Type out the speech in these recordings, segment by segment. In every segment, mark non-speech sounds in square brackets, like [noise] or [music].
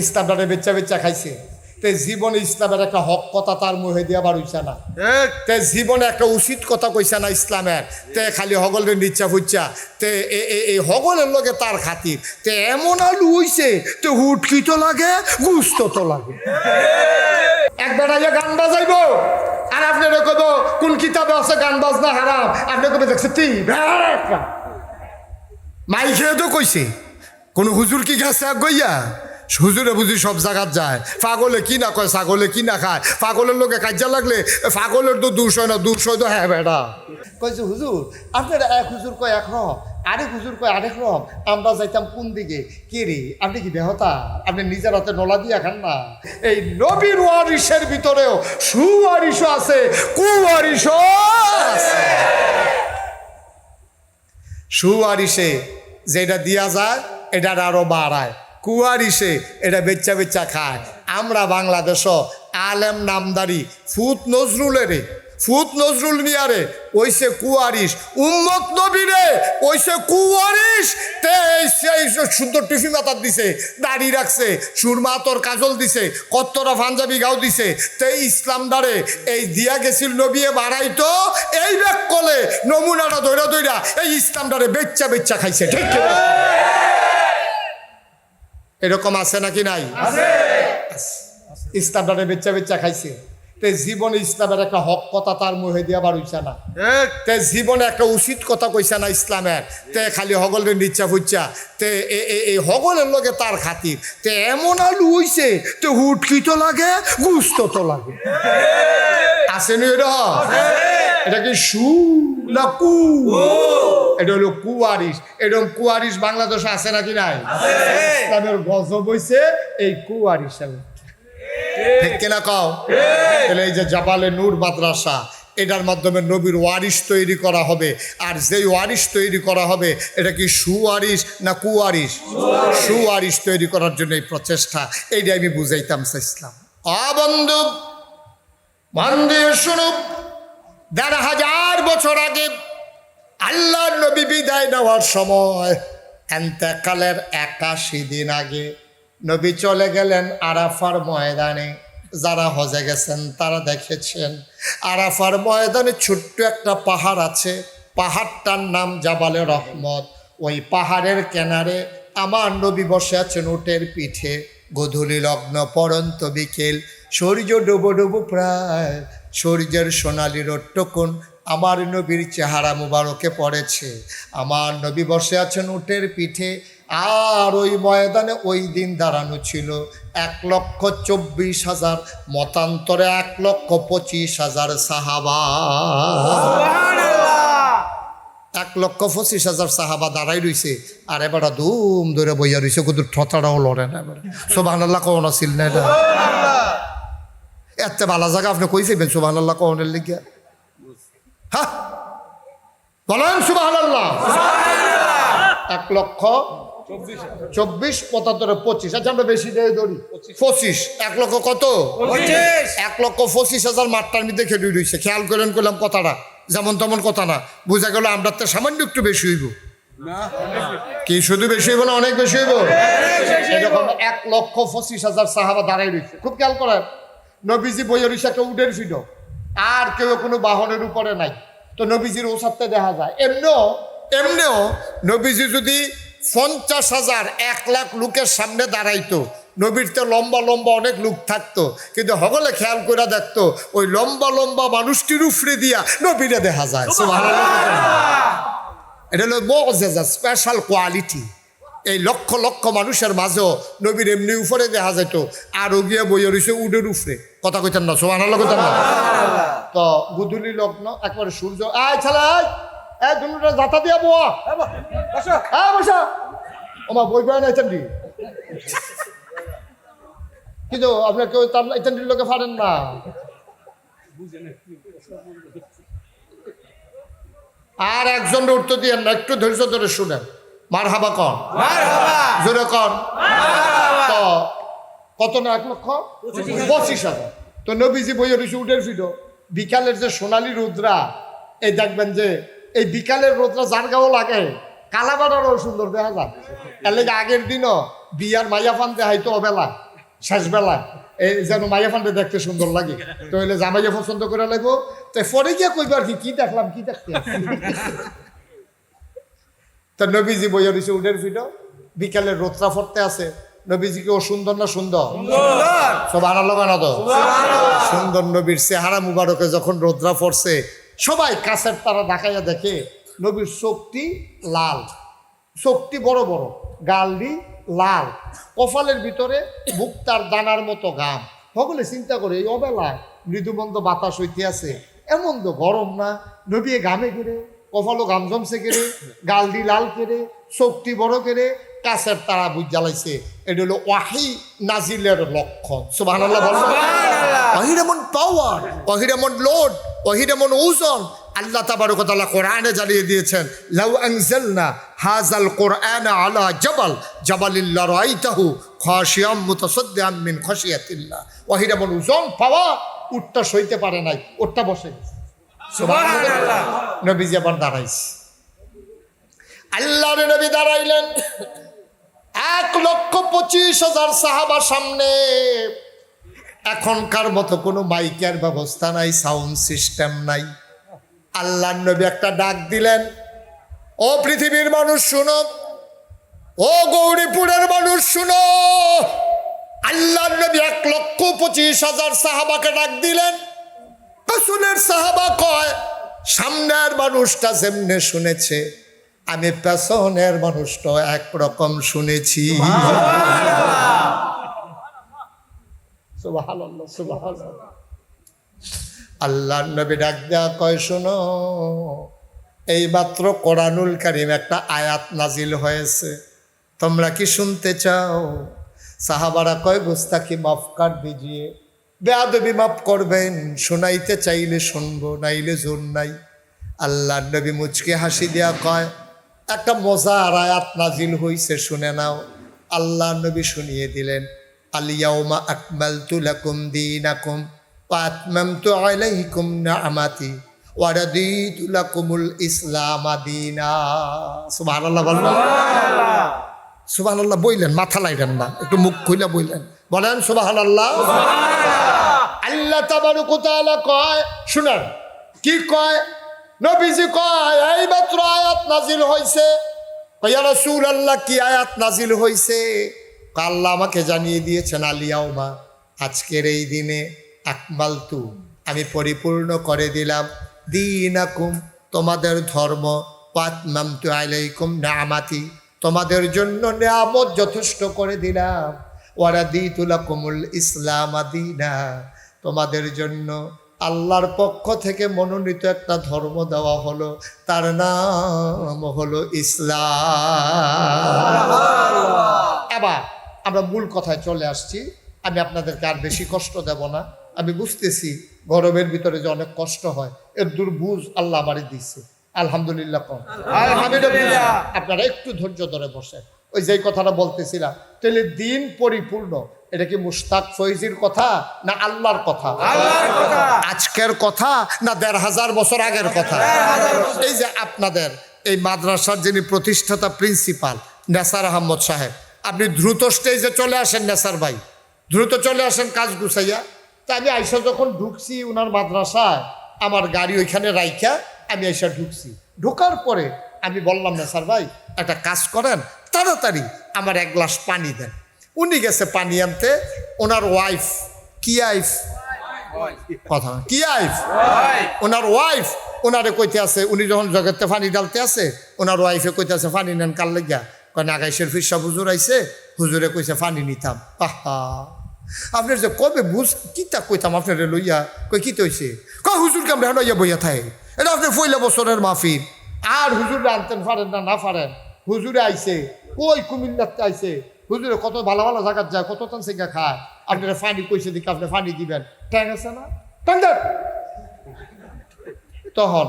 ইসলামটারে বেচ্চা বেচ্চা খাইছে। তে জীবনে ইসলামের একটা হক কথা তার মুহে দিয়া বার হইছে না তে জীবনে একটা উচিত কথা কইছে না ইসলামের। তে খালি হগলের নিচ্ছা ফুচ্ছা তে এই হগলের লগে তার খাতির। তে এমন আলু হইছে তে হুটকি তো লাগে গুস্ত তো লাগে। একবার আগে গান বাজাইব। আর আপনি কব কোন কিতাবে আছে গান বাজনা হারাম? আপনি কবে দেখছে তি মাই খেয়ে তো কইছে। কোন হুজুর কি গেছে এক গইয়া? হুজুরে বুঝি সব জায়গাত যায়। পাগলে কি না কয়, ছাগলে কি না খায়? পাগলের লোকে কাজা লাগলে পাগলের তো দুশো না দুশো তো হ্যাঁ বেটা। কইছে, হুজুর, আপনার এক হুজুর কয় এক রকম, আরেক হুজুর কয় আরেক রকম, আমরা যাইতাম কোন দিকে? কে রে? আপনি কি দেহতা আপনি নিজের হাতে নলা দিয়া খান না? এই নবীর ওয়ারিসের ভিতরেও সুয়ারিসও আছে কুয়ারিসও আছে। সুয়ারিসে যেটা দিয়া যায় এটা আরও বাড়ায়। কুয়ারিসে এটা বেচ্চা বেচ্চা খায়। আমরা বাংলাদেশও আলেম নামদারি, ফুত নজরুলেরে ফুত নজরুল মিয়ারে, ওইসে কুয়ারিস উম্মত নবীরে, ওইসে কুয়ারিস তে সুন্দর টিফি মাতার দিছে, দাড়ি রাখছে, সুরমা তোর কাজল দিছে, কত্তরা পাঞ্জাবি গাও দিছে। তে ইসলাম দারে, এই দিয়া গেছিল নবিয়ে বাড়াইতো এই ব্যাগ কলে নমুনাটা দৈরা দৈরা এই ইসলাম দারে বেচ্চা বেচ্চা খাইছে, ঠিক? এরকম আছে নাকি নাই? ইসলাম দারে বেচ্চা বেচ্চা খাইছে। তে জীবনে ইসলামের একটা হক কথা তার মুহে দিয়া বার হইছে না। তে জীবনে একটা উচিত কথা কইছে না ইসলামের। তে খালি হগলের নিচ্ছা ফুচ্ছা তে এই হগলের লগে তার খাতির। তে এমন আলু হইছে তে হুটকি তো লাগে গুস্ত তো লাগে। আসেনি এটা? এটা কি সু না কু। এটা হলো কুয়ারিস এরকম কুয়ারিস বাংলাদেশে আছে নাকি নাই? ইসলামের গজব হইছে এই কুয়ারিসের ঠিক। কিনা কও? তাহলে এই যে জাবালে নূর মাদ্রাসা এটার মাধ্যমে নবীর ওয়ারিশ তৈরি করা হবে। আর যেই ওয়ারিশ তৈরি করা হবে এটা কি সুয়ারিশ না কুয়ারিশ? সুয়ারিশ তৈরি করার জন্য এই প্রচেষ্টা। এইটা আমি বুঝাইতাম চাইছিলাম। অবন্ধু মন্দির শুনুক দেড় হাজার বছর আগে আল্লাহ নবী বিদায় নেওয়ার সময় এন্তেকালের একাশি দিন আগে নবী চলে গেলেন আরাফার ময়দানে। যারা হজে গেছেন, তারা দেখেছেন আরাফার ময়দানে ছোট্ট একটা পাহাড় আছে। পাহাড়টার নাম জাবালে রহমত। ওই পাহাড়ের কেনারে আমার নবী বসে আছেন উটের পিঠে। গধূলি লগ্ন পরন্ত বিকেল। সূর্য ডুবো ডুবো প্রায়। সূর্যের সোনালি রোট্টকুন আমার নবীর চেহারা মুবারকে পড়েছে। আমার নবী বসে আছেন উটের পিঠে। আর ওই ময়দানে ওই দিন দাঁড়ানো ছিল এক লক্ষ চব্বিশ হাজার মতান্তরে এক লক্ষ পঁচিশ হাজার সাহাবা। এক লক্ষ পঁচিশ হাজার সাহাবা দাঁড়াই রইছে। আর এবার দুম ধরে বইয়া রইছে কিন্তু ঠতাটাও লড়ে না এবার। সোবাহ আল্লাহ কখন আসিল না এটা। এত ভালো জায়গা আপনি কই যাবেন সোবাহ আল্লাহ কখনের লিখিয়া হ্যাঁ বলেন সুবাহ এক লক্ষ চব্বিশ পঁচাত্তর পঁচিশ। আচ্ছা আমরা বেশি দিয়ে ধরি। পঁচিশ। এক লক্ষ কত? এক লক্ষ পঁচিশ হাজার মাঠটার মধ্যে খেলে রয়েছে খেয়াল করেন করলাম কথাটা। যেমন তেমন কথা না। বোঝা গেল আমরা তো সামান্য একটু বেশি হইব। কি শুধু বেশি হইব না অনেক বেশি হইব? এরকম এক লক্ষ পঁচিশ হাজার সাহাবা দাঁড়াই রয়েছে খুব খেয়াল করেন। নবীজি বইয়ের রয়েছে একটা উডের ফিডো। আর কেউ কোনো বাহনের উপরে নাই। তো নবীজির ওসাতে দেখা যায়। এমনিও এমনিও নবীজি যদি পঞ্চাশ হাজার এক লাখ লোকের সামনে দাঁড়াইতো নবীর তো লম্বা লম্বা অনেক লোক থাকতো কিন্তু হগলে খেয়াল করে দেখতো ওই লম্বা লম্বা মানুষটির উফরে দিয়া নবীরে দেখা যায়। এটা হলো মজেজা স্পেশাল কোয়ালিটি এই লক্ষ লক্ষ মানুষের মাঝেও নবীর এমনি উপরে দেখা যেত আরও গিয়ে বইয়ে রয়েছে উডের উপরে। কথা কইতেন না সোহান কথা না। তো গুধুলি লগ্ন, একবারে সূর্য। আয় ছালা দুটা যাতা দিয়া বোয়া। বসা। ওমা বই বয় না কিন্তু আপনার কেউ তার এতেন লোকে পারেন না। আর একজন উত্তর দিয়ে না, একটু ধৈর্য ধরে শুনেন। মার হাবা কন জোরে কন। তো কত না এক লক্ষ? পঁচিশ হাজার। তো নবীজি বইয়ের রয়েছে উঠের ফিডো বিকালের যে সোনালি রুদ্রা এই দেখবেন যে এই বিকালের রোদ্রা যার গাও লাগে কালাবাটারও সুন্দর দেখা যায়। এর লেগে আগের দিনও বিয়ার মাইয়া ফান দেখাইতো অবেলা শেষ বেলা এই যেন মাইয়া ফানটা দেখতে সুন্দর লাগে। তো হইলে জামাইয়া পছন্দ করে লাগবো তো পরে গিয়ে কইবার কি কি দেখলাম কি দেখতে? তো নবীজি বইয়া দিছে উডের ফিটো বিকালে রোত্রা ফরতে আছে। নবীজিকে ও সুন্দর না সুন্দর? সব আনার লাগানো তো। সুন্দর নবীর চেহারা মুবারকে যখন রোদ্রা পড়ছে সবাই কাছের তারা দেখাইয়া দেখে নবীর চোখটি লাল। চোখটি বড় বড় গালডি লাল। কপালের ভিতরে মুক্তার দানার মতো গাম সকলে চিন্তা করে এই অবেলায় মৃদুমন্দ বাতাস হইতে আছে। এমন তো গরম না। নবী গামে কেড়ে কপালও জমছে কেড়ে গালডি লাল কেড়ে চোখটি বড় কেড়ে কাছের তারা বুঝ জ্বালাইছে। এটা হলো ওয়াহি নাজিলের লক্ষণ। সুবাহ এমন পাওয়ার ওহির এমন লোড ওহির এমন ওজন। আল্লাহ তাবারকতাল্লাহ কোরআনে জানিয়ে দিয়েছেন লাউ আনজালনা হাজাল কোরআন আলা জাবাল জাবালিল্লাহ রাইতাহু খাশিয়াম মুতাসাদ্দিআম মিন খাশিয়াতিল্লাহ। ওহির এমন ওজন পাওয়া উটটা সইতে পারে নাই ওটটা বসে গেছে। নবীজি আবার দাঁড়াইছে। আল্লাহর নবী দাঁড়াইলেন। এক লক্ষ পঁচিশ হাজার সাহাবার সামনে। এখনকার মতো কোনো মাইকের ব্যবস্থা নাই, সাউন্ড সিস্টেম নাই। আল্লাহ নবী একটা ডাক দিলেন, ও পৃথিবীর মানুষ শুনো, ও গৌরীপুরের মানুষ শুনো। আল্লাহ নবী এক লক্ষ পঁচিশ হাজার সাহাবাকে ডাক দিলেন পেছনের সাহাবা কয় সামনের মানুষটা যেমনে শুনেছে আমি পেছনের মানুষটা একরকম শুনেছি। আল্লাহ নবী ডাক দেয়া কয় শোনো এই মাত্র কোরআনুল কারিম একটা আয়াত নাজিল হয়েছে। তোমরা কি শুনতে চাও? সাহাবারা কয় গোস্তাকি মাফ কাট দিজিয়ে। বেয়াদবি মাফ করবেন শোনাইতে চাইলে শুনব নাইলে জোর নাই। আল্লাহ নবী মুচকে হাসি দেয়া কয় একটা মজার আয়াত নাজিল হইছে শুনে নাও। আল্লাহ নবী শুনিয়ে দিলেন আলিয়াউমা আকমালতু লাকুম দীনাকুম ওয়া আতমামতু আলাইকুম নি'মাতি ওয়া রাদিতু লাকুমুল ইসলাম দীনা। সুবহানাল্লাহ বললেন সুবহানাল্লাহ। বইলেন মাথা লাইলেন না একটু মুখ খুইলা বইলেন। বলেন সুবহানাল্লাহ। আল্লাহ তাবারক ওয়া তাআলা কয় শুনেন কি কয়? নবীজি কয় এই মাত্র আয়াত নাজিল হইছে। ইয়া রাসূলুল্লাহ কি আয়াত নাজিল হয়েছে আল্লাহ আমাকে জানিয়ে দিয়েছেন আলিয়াউমা আজকের এই দিনে আকমালতু আমি পরিপূর্ণ করে দিলাম। দিনাকুম তোমাদের ধর্ম পাতমামতু আলাইকুম নামাতি তোমাদের জন্য নিয়ামত যথেষ্ট করে দিলাম। কুমুল ইসলাম আদিনা। তোমাদের জন্য আল্লাহর পক্ষ থেকে মনোনীত একটা ধর্ম দেওয়া হলো তার নাম হলো ইসলাম। এবার আমরা মূল কথায় চলে আসছি আমি আপনাদেরকে আর বেশি কষ্ট দেব না। আমি বুঝতেছি গরমের ভিতরে যে অনেক কষ্ট হয় এর দুর্বুঝ আল্লাহ দিচ্ছে আলহামদুলিল্লাহ আলহামদুলিল্লাহ। আপনারা একটু ধৈর্য ধরে বসে ওই যেই কথাটা বলতেছিলাম তাহলে দিন পরিপূর্ণ। এটা কি মুস্তাক ফৈজির কথা না আল্লাহর কথা? আজকের কথা না দেড় হাজার বছর আগের কথা? এই যে আপনাদের এই মাদ্রাসার যিনি প্রতিষ্ঠাতা প্রিন্সিপাল নেসার আহমদ সাহেব আপনি দ্রুত স্টেজে চলে আসেন নেসার ভাই। দ্রুত চলে আসেন কাজ গুছাইয়া। তা আমি আইসা যখন ঢুকছি ওনার মাদ্রাসায় আমার গাড়ি ওইখানে রাইখা আমি আইসা ঢুকছি। ঢোকার পরে আমি বললাম নেসার ভাই একটা কাজ করেন তাড়াতাড়ি আমার এক গ্লাস পানি দেন। উনি গেছে পানি আনতে, ওনার ওয়াইফ কি আইফ কথা কি আইফ ওনার ওয়াইফ ওনারে কইতে আছে, উনি যখন জগতে পানি ডালতে আছে, ওনার ওয়াইফে কইতে আছে, পানি নেন কাল লেগা কয়, নাগাইশের ফিরসা হুজুর আইছে, হুজুরে কইছে পানি নিতাম। আহা! আপনার যে কবে বুঝ কিতা কইতাম আপনার লইয়া? কই কি তৈছে কয়, হুজুর কামড়ে লইয়া বইয়া থাকে এটা আপনার পয়লা বছরের মাহফিল। আর হুজুরে আনতেন, পারেন না না পারেন। হুজুরে আইছে কই কুমিল্লাতে আইছে হুজুরে কত ভালো ভালো জায়গার যায় কত টান সেগা খায়? আপনারা ফানি কইছে দিকে আপনি ফানি দিবেন। ট্যাং আছে না? ট্যাং তখন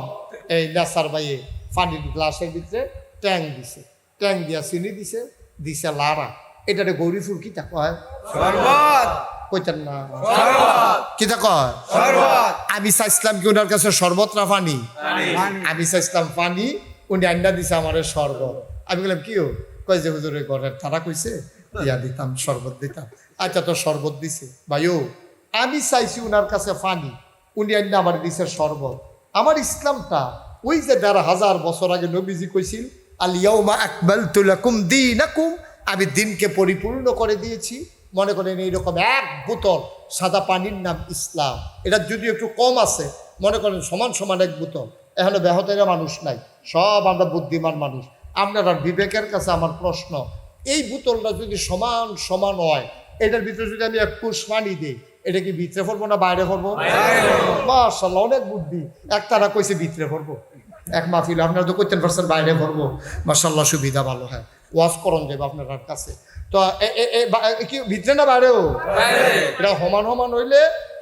এই নেসার বাইয়ে পানির গ্লাসে দিচ্ছে ট্যাং দিছে। ট্যাং দিয়া চিনি দিছে দিছে লারা এটারে গৌরী ফুল কিতা কয়? কইতেন না। কিতা কয়? আমি চাইছিলাম কি ওনার কাছে শরবত না পানি আমি চাইছিলাম পানি উনি আন্ডা দিছে আমার শরবত আমি বললাম কি ও? কয় যে, হুজুরে, ঘরের তারা কইছে ইয়া দিতাম, শরবত দিতাম। আচ্ছা তো শরবত দিছে। ভাইও, আমি চাইছি উনার কাছে ফানি উনি আইন আমার দিছে শরবত। আমার ইসলামটা ওই যে দেড় হাজার বছর আগে নবীজি কইছিল আলিয়াউমা আকবাল তুলাকুম দিনাকুম। আমি দিনকে পরিপূর্ণ করে দিয়েছি। মনে করেন এইরকম এক বোতল সাদা পানির নাম ইসলাম। এটা যদি একটু কম আছে, মনে করেন সমান সমান এক বোতল। এখানে ব্যাহতেরা মানুষ নাই, সব আমরা বুদ্ধিমান মানুষ। আপনার বিবেকের কাছে আমার প্রশ্ন এই বোতলটা যদি সমান সমান হয় এটার ভিতরে যদি আমি এক কুশ পানি দিই এটা কি ভিতরে পড়ব না বাইরে পড়ব? মার্শাল্লাহ অনেক বুদ্ধি। এক তারা কইছে ভিতরে পড়ব। এক মাহফিল আপনারা তো করতেন পারছেন বাইরে পড়ব। মার্শাল্লাহ সুবিধা ভালো হ্যাঁ। ওয়াশ করন যাবে আপনার কাছে। তো কি ভিতরে না বাইরেও? এটা সমান সমান হইলে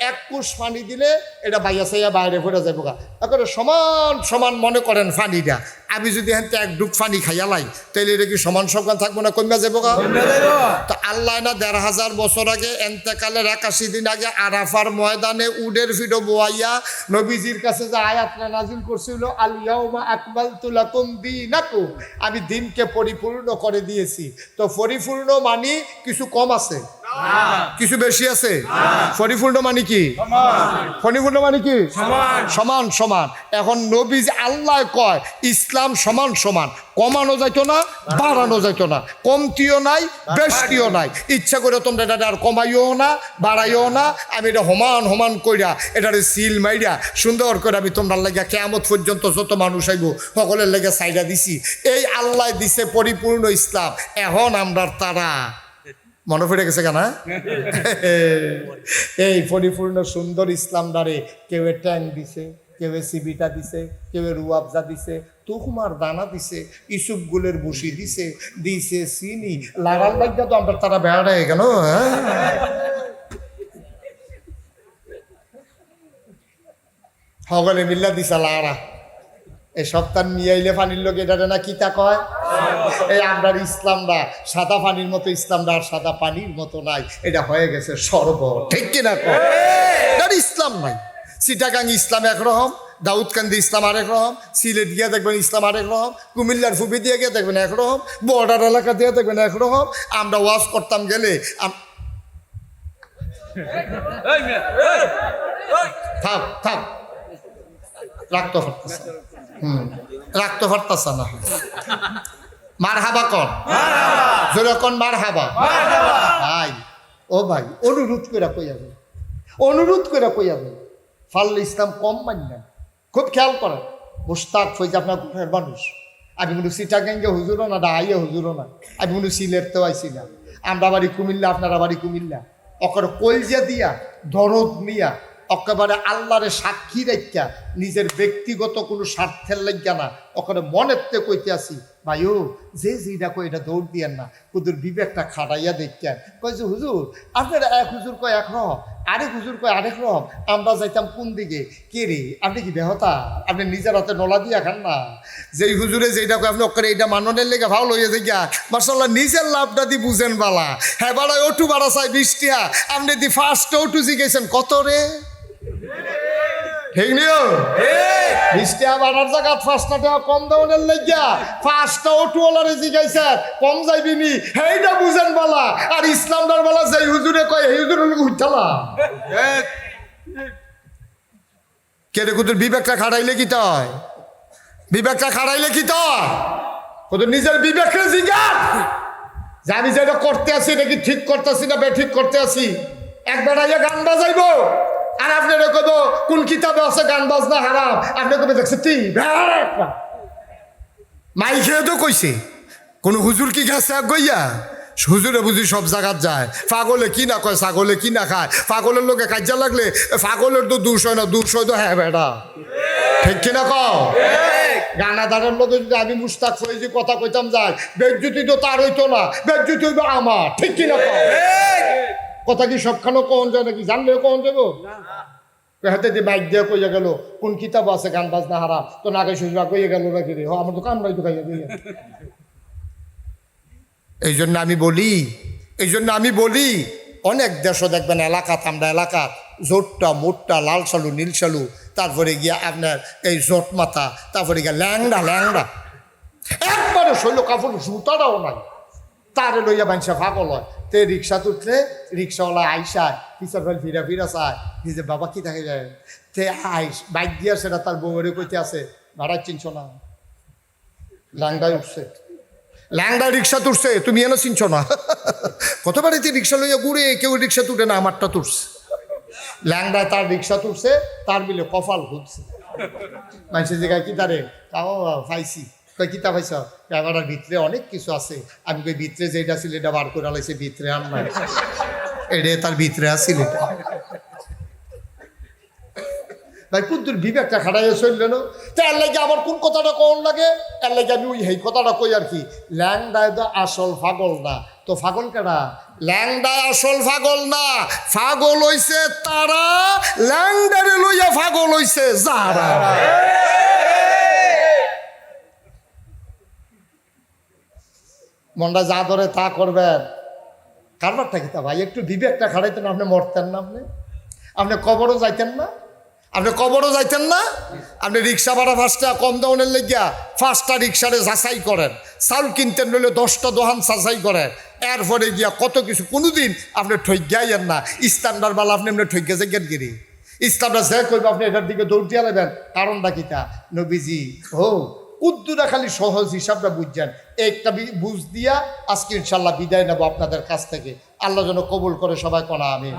এক কুশ পানি দিলে এটা বাইয়া সাইয়া বাইরে পড়ে যাব গা এখন সমান সমান মনে করেন পানিটা। আমি যদি হেনতে এক ডুব পানি খাইয়া লাই তাহলে এটা কি সমান সমান থাকব না কমিয়া যাব গা? তো আল্লাহ না দেড় হাজার বছর আগে এন্তেকালের একাশি দিন আগে আরাফার ময়দানে উডের ফিডো বোয়াইয়া নবীজির কাছে যে আয়াতটা নাজিল করছিল আলিয়াউমা আকবাল তুলাকুম দিনাকুম। আমি দিনকে পরিপূর্ণ করে দিয়েছি। তো পরিপূর্ণ মানি কিছু কম আছে। কিছু বেশি আছে? পরিপূর্ণ মানে কি? পরিপূর্ণ মানে কি? সমান। সমান এখন নবীজ আল্লাহ কয় ইসলাম সমান সমান। কমানো যাইত না বাড়ানো যাইত না। কমতিও নাই বেশটিও নাই। ইচ্ছা করে তোমরা এটা আর কমাইও না বাড়াইও না। আমি এটা সমান সমান কইরা এটারে সিল মাইরা সুন্দর করে আমি তোমরা লাগিয়া কেমত পর্যন্ত যত মানুষ আইব সকলের লেগে সাইডা দিছি। এই আল্লাহ দিছে পরিপূর্ণ ইসলাম। এখন আমরা তারা। মনে পড়ে গেছে কেনা? [laughs] এই পরিপূর্ণ সুন্দর ইসলাম দ্বারে কেউ ট্যাং দিছে কেউ সিবিটা দিছে কেউ রুয়াবজা দিছে তুকুমার দানা দিছে ইসুপ গুলের বসি দিছে দিছে চিনি। লাগাল লাগা তো আমরা তারা বেড়া হয়ে গেল হ্যাঁ? সকলে মিল্লা দিছে লারা। এই সপ্তাহ নিয়ে আইলে পানির লোক এটা না কিতা কয়? এই আমরার ইসলামটা সাদা পানির মতো ইসলামটা আর সাদা পানির মতো নাই। এটা হয়ে গেছে সর্ব ঠিক কিনা? কয় ইসলাম নাই। সিটাগাং ইসলাম একরকম দাউদকান্দি ইসলাম আরেক রকম সিলেট গিয়ে দেখবেন ইসলাম আরেক রকম কুমিল্লার ফুপি দিয়ে গিয়ে দেখবেন একরকম বর্ডার এলাকা দিয়ে দেখবেন একরকম আমরা ওয়াশ করতাম গেলে থাক থাক রাখতে পারতেছে রাখতে পারতেছে না। মার হাবা কন যেরকম মার হাবা ভাই, ও ভাই, অনুরোধ করে কই যাবে অনুরোধ করে কই যাবে ফাল্লে ইসলাম কম মানবেন খুব খেয়াল করেন, মুস্তাক ফৈজ আপনার ঘরের মানুষ। আমি কোনো সিটাগাঙ্গে হুজুরও না ডাইয়ে হুজুরও না। আমি কোনো সিলেটতেও আইসি না। আমরা বাড়ি কুমিল্লা, আপনারা বাড়ি কুমিল্লা। অকর কলজা দিয়া, দরদ নিয়া একেবারে আল্লাহরে সাক্ষী রেখা, নিজের ব্যক্তিগত কোনো স্বার্থের লাগিয়া না। ওখানে মনেতে কইতে আসি ভাইও যে যেটা কই এটা দৌড় দিয়েন না। কুদুর বিবেকটা খাটাইয়া দেখতেন কয় যে, হুজুর, আপনারা এক হুজুর কয় এক রকম, আরেক হুজুর কয় আরেক রকম, আমরা যাইতাম কোন দিকে? কে রে, আপনি কি বেহতা? আপনি নিজের হাতে নলা দিয়া খান না? যেই হুজুরে যেটা কয়, আপনি ওখানে এইটা মাননের লেগে হয়ে যায় গিয়া মার্শাল্লাহ নিজের লাভটা দি বুঝেন বালা। হ্যাঁ বাড়ায়, ওটু বাড়া চাই বৃষ্টিয়া। আপনি দি ফার্স্ট ওটু জিগেছেন কত রে? ঠিক নিও বৃষ্টি বাড়ার জায়গা ফার্স্টটা টাকা কম দেওয়ার লাগিয়া ফার্স্টটা ওটুওয়ালারে জিগাইছে কম যাইবি নি হেইটা বুঝেন বালা আর ইসলামদার বালা যেই হুজুরে কয় এই হুজুরের লোক উঠালা কে রে কুতুর বিবেকটা খাড়াইলে কি তয়? বিবেকটা খাড়াইলে কি তয়? কুতুর নিজের বিবেককে জিগার যে আমি যেটা করতে আসি নাকি ঠিক করতেছি না বে ঠিক করতে আসি একবার আইয়া গান বাজাইব। আর আপনি কব কোন কিতাবে আছে গান বাজনা হারাম? আপনি কবে দেখছে তি খেয়ে তো কইছে, কোন হুজুর কি গেছে গইয়া? হুজুরে বুঝি সব জায়গাত যায়। পাগলে কি না কয়, ছাগলে কি না খায়? পাগলের লোকে কাজা লাগলে, পাগলের তো হয় না দুশ হয় তো হ্যাঁ বেটা। ঠিক কিনা কও? গানাদারের লোকে যদি আমি মুস্তাক হয়ে যে কথা কইতাম যাই বেজ্জুতি তো তার হইতো না, বেজ্জুতি হইতো আমার। ঠিক কিনা কও? কথা কি সবখানে কখন যায় নাকি? জানলেও কখন যাব? হাতে যে বাইক দিয়ে কইয়া গেল কোন কিতাব আছে গান বাজনা হারাম? তো নাগে শ্বশুরা কইয়া গেল নাকি রে? আমার তো কামড়াই তো খাইয়া দিয়ে এই জন্য আমি বলি এই জন্য আমি বলি অনেক দেশও দেখবেন এলাকাত আমরা এলাকাত জোটটা মোটটা লাল সালু নীল সালু তারপরে গিয়া আপনার এই জোট মাথা তারপরে গিয়া ল্যাংড়া ল্যাংড়া। একবারে শৈল কাপড় জুতাটাও নাই। তারে লইয়া মানুষে পাগল হয়। তে রিক্সা তুটলে রিক্সাওয়ালা আইসায় পিছর ফেল ফিরা ফিরা চায়, নিজে বাবা কি থাকে যায় তে আইস, বাইক দিয়া সেটা তার বউরে কইতে আছে ভাড়া চিনছ না? ল্যাংডায় উঠছে। ল্যাংডা রিক্সা তুলছে তুমি এনে চিনছ না? কত বাড়িতে রিক্সা লইয়া ঘুরে, কেউ রিক্সা তুটে না, আমারটা তুলছে ল্যাংডায় তার রিক্সা তুলছে তার বিলে কপাল ঘুরছে মানুষের জায়গায় কি তারে? তাও পাইছি। কই কিতা পাইছ? ক্যামেরার ভিতরে অনেক কিছু আছে। আমি কই, ভিতরে যেটা ছিল এটা বার করে লাইছে ভিতরে আন নাই। তার ভিতরে আছিল এটা ভাই কুদ্দুর বিবেকটা খাটাইয়া চললে না? তো এর লাগে আবার কোন কথাটা কোন লাগে? এর লাগে আমি ওই এই কথাটা কই আর কি? ল্যাংডায় তো আসল ফাগল না। তো ফাগল কেনা ল্যাংডায় আসল ফাগল না। ফাগল হইছে তারা, ল্যাংডারে লইয়া ফাগল হইছে যারা। মনটা যা ধরে তা করবেন। কারবারটা কি তা ভাই? একটু বিবেকটা খাড়াইতেন আপনি মরতেন না আপনি? আপনি কবরও যাইতেন না? আপনি কবরও যাইতেন না? আপনি রিক্সা ভাড়া ফার্স্টটা কম দাউনের লেগিয়া ফার্স্টটা রিক্সারে যাচাই করেন। চাউল কিনতেন নইলে দশটা দোহান যাচাই করেন। এরপরে গিয়া কত কিছু, কোনোদিন আপনি ঠইগাইয়েন না। স্ট্যান্ডার্ড বালা আপনি এমনি ঠইগা যাইগেন গিরি ইসলামটা যে করবে আপনি এটার দিকে দৌড় দিয়া নেবেন কারণটা কিতা নবীজি, ও উদ্দুরা খালি সহজ হিসাবটা বুঝছেন। একটা বুঝ দিয়া আজকে ইনশাল্লাহ বিদায় নেব আপনাদের কাছ থেকে। আল্লাহ যেন কবুল করে সবাই করা আমি